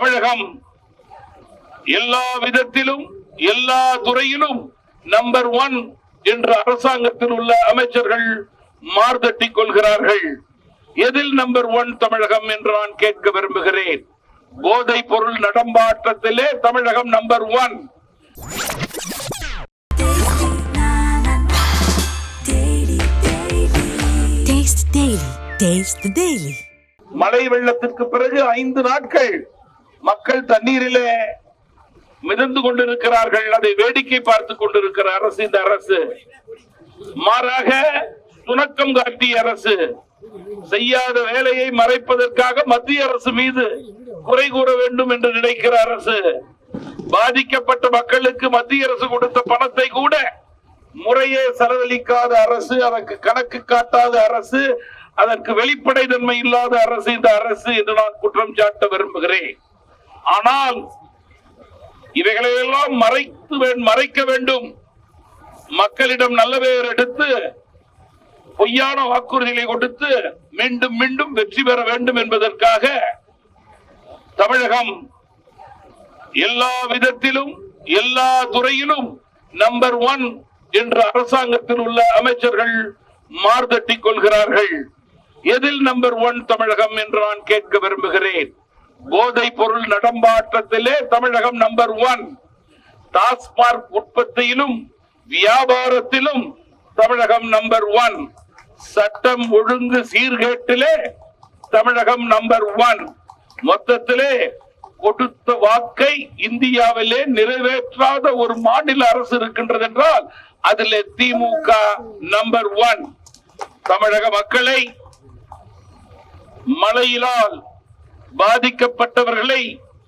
தமிழகம் எல்லா விதத்திலும் எல்லா துறையிலும் நம்பர் ஒன் என்று அரசாங்கத்தில் உள்ள அமைச்சர்கள் மார்தட்டிக் கொள்கிறார்கள். எதில் நம்பர் ஒன் தமிழகம் என்று நான் கேட்க விரும்புகிறேன். போதைப் பொருள் நடமாட்டத்திலே தமிழகம் நம்பர் ஒன். மழை வெள்ளத்திற்கு பிறகு ஐந்து நாட்கள். மக்கள் தண்ணீரிலே மிதந்து கொண்டிருக்கிறார்கள். அதை வேடிக்கை பார்த்துக் கொண்டிருக்கிற அரசு இந்த அரசு. மாறாக துணக்கம் காட்டிய அரசு. செய்யாத வேலையை மறைப்பதற்காக மத்திய அரசு மீது குறை கூற வேண்டும் என்று நினைக்கிற அரசு. பாதிக்கப்பட்ட மக்களுக்கு மத்திய அரசு கொடுத்த பணத்தை கூட முறையே செலவழிக்காத அரசு அதற்கு கணக்கு காட்டாத அரசு அதற்கு வெளிப்படை தன்மை இல்லாத அரசு இந்த அரசு என்று நான் குற்றம் சாட்ட விரும்புகிறேன். ஆனால் இவைகளை எல்லாம் மறைத்து மறைக்க வேண்டும். மக்களிடம் நல்ல பெயர் எடுத்து பொய்யான வாக்குறுதிகளை கொடுத்து மீண்டும் மீண்டும் வெற்றி பெற வேண்டும் என்பதற்காக தமிழகம் எல்லா விதத்திலும் எல்லா துறையிலும் நம்பர் ஒன் என்று அரசாங்கத்தில் உள்ள அமைச்சர்கள் மார்தட்டிக் கொள்கிறார்கள். எதில் நம்பர் ஒன் தமிழகம் என்று நான் கேட்க விரும்புகிறேன்? போதை பொருள் நடம்பாட்டத்திலே தமிழகம் நம்பர் ஒன் டாஸ்மார்க் உற்பத்தியிலும் வியாபாரத்திலும் தமிழகம் நம்பர் ஒன் சட்டம் ஒழுங்கு சீர்கேட்டிலே தமிழகம் நம்பர் ஒன் மொத்தத்திலே கொடுத்த வாக்கை இந்தியாவிலே நிறைவேற்றாத ஒரு மாநில அரசு இருக்கின்றது என்றால் அதில் திமுக நம்பர் ஒன் தமிழக மக்களை மழையினால் பாதிக்கப்பட்டவர்களை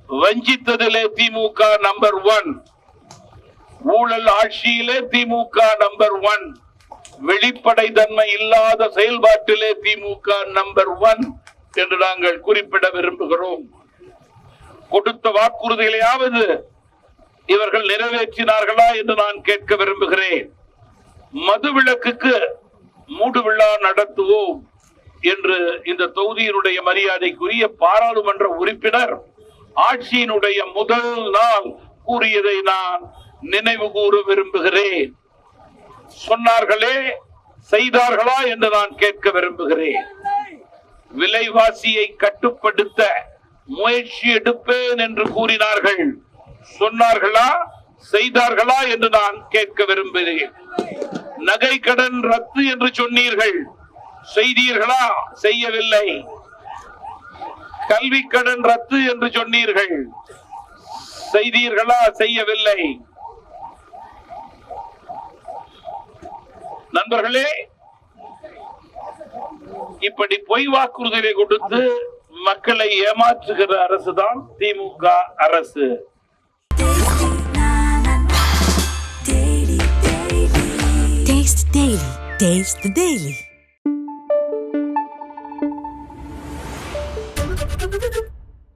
வஞ்சித்ததிலே திமுக நம்பர் ஒன் ஊழல் ஆட்சியிலே திமுக நம்பர் ஒன் வெளிப்படை தன்மை இல்லாத செயல்பாட்டிலே திமுக நம்பர் ஒன் என்று நாங்கள் குறிப்பிட விரும்புகிறோம். கொடுத்த வாக்குறுதிகளையாவது இவர்கள் நிறைவேற்றினார்களா என்று நான் கேட்க விரும்புகிறேன். மது விளக்குக்கு மூடு விழா நடத்துவோம். என்று இந்த தொகுதியினுடைய மரியாதைக்குரிய பாராளுமன்ற உறுப்பினர் ஆட்சியினுடைய முதல் நாள் கூறியதை நான் நினைவு கூற விரும்புகிறேன். சொன்னார்களே செய்தார்களா என்று நான் கேட்க விரும்புகிறேன். விலைவாசியை கட்டுப்படுத்த முயற்சி எடுப்பேன் என்று கூறினார்கள். சொன்னார்களா செய்தார்களா என்று நான் கேட்க விரும்புகிறேன். நகை கடன் ரத்து என்று சொன்னீர்கள். செய்தீர்களா? செய்யவில்லை. கல்வி கடன் ரத்து என்று சொன்னீர்கள். செய்தீர்களா? செய்யவில்லை. நண்பர்களே இப்படி பொய் வாக்குறுதிகளை கொடுத்து மக்களை ஏமாற்றுகிற அரசுதான் திமுக அரசு. Taste Daily. Taste the Daily.